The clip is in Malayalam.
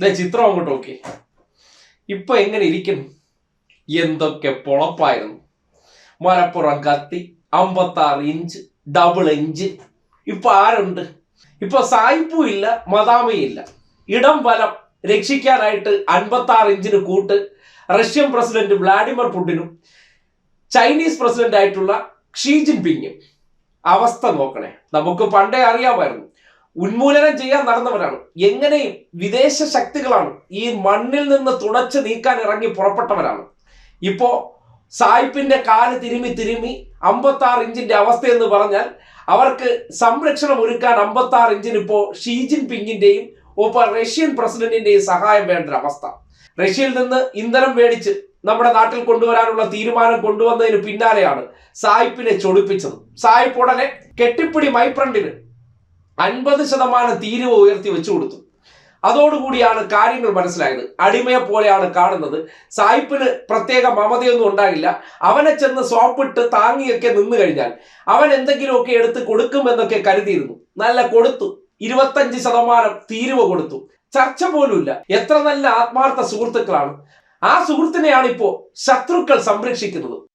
ദേ ചിത്രം അങ്ങോട്ട് നോക്കി. ഇപ്പൊ എങ്ങനെ ഇരിക്കുന്നു? എന്തൊക്കെ പൊളപ്പായിരുന്നു. മലപ്പുറം കത്തി അമ്പത്താറ് ഇഞ്ച് ഡബിൾ ഇഞ്ച് ഇപ്പൊ ആരുണ്ട്? ഇപ്പൊ സായിപ്പും ഇല്ല മദാമയും ഇടം വലം രക്ഷിക്കാനായിട്ട് അൻപത്തി ആറ് ഇഞ്ചിന് കൂട്ട് റഷ്യൻ പ്രസിഡന്റ് വ്ളാഡിമിർ പുടിനും ചൈനീസ് പ്രസിഡന്റ് ആയിട്ടുള്ള ഷീ ജിൻപിങ്ങും. അവസ്ഥ നോക്കണേ. നമുക്ക് പണ്ടേ അറിയാമായിരുന്നു. ഉന്മൂലനം ചെയ്യാൻ നടന്നവരാണ്. എങ്ങനെയും വിദേശ ശക്തികളാണ് ഈ മണ്ണിൽ നിന്ന് തുടച്ചു നീക്കാൻ ഇറങ്ങി പുറപ്പെട്ടവരാണ്. ഇപ്പോ സായിപ്പിന്റെ കാൽ തിരുമി തിരുമി അമ്പത്തി ആറ് ഇഞ്ചിന്റെ അവസ്ഥ എന്ന് പറഞ്ഞാൽ അവർക്ക് സംരക്ഷണം ഒരുക്കാൻ അമ്പത്തി ആറ് ഇഞ്ചിന് ഇപ്പോ ഷീ ജിൻ പിങ്ങിന്റെയും ഒപ്പം റഷ്യൻ പ്രസിഡന്റിന്റെയും സഹായം വേണ്ട അവസ്ഥ റഷ്യയിൽ നിന്ന് ഇന്ധനം മേടിച്ച് നമ്മുടെ നാട്ടിൽ കൊണ്ടുവരാനുള്ള തീരുമാനം കൊണ്ടുവന്നതിന് പിന്നാലെയാണ് സായിപ്പിനെ ചൊടിപ്പിച്ചത്. സായിപ്പ് ഉടനെ കെട്ടിപ്പിടി മൈപ്രണ്ടിന് അൻപത് ശതമാനം തീരുവ ഉയർത്തി വെച്ചു കൊടുത്തു. അതോടുകൂടിയാണ് കാര്യങ്ങൾ മനസ്സിലായത്. അടിമയെ പോലെയാണ് കാണുന്നത്. സായിപ്പിന് പ്രത്യേക മമതയൊന്നും ഉണ്ടാകില്ല അവനെ ചെന്ന് സോപ്പിട്ട് താങ്ങിയൊക്കെ നിന്നു കഴിഞ്ഞാൽ അവൻ എന്തെങ്കിലുമൊക്കെ എടുത്ത് കൊടുക്കുമെന്നൊക്കെ കരുതിയിരുന്നു. നല്ല കൊടുത്തു. ഇരുപത്തഞ്ച് ശതമാനം തീരുവ കൊടുത്തു. ചർച്ച പോലുമില്ല. എത്ര നല്ല ആത്മാർത്ഥ സുഹൃത്തുക്കളാണ്. ആ സുഹൃത്തിനെയാണ് ഇപ്പോ ശത്രുക്കൾ സംരക്ഷിക്കുന്നത്.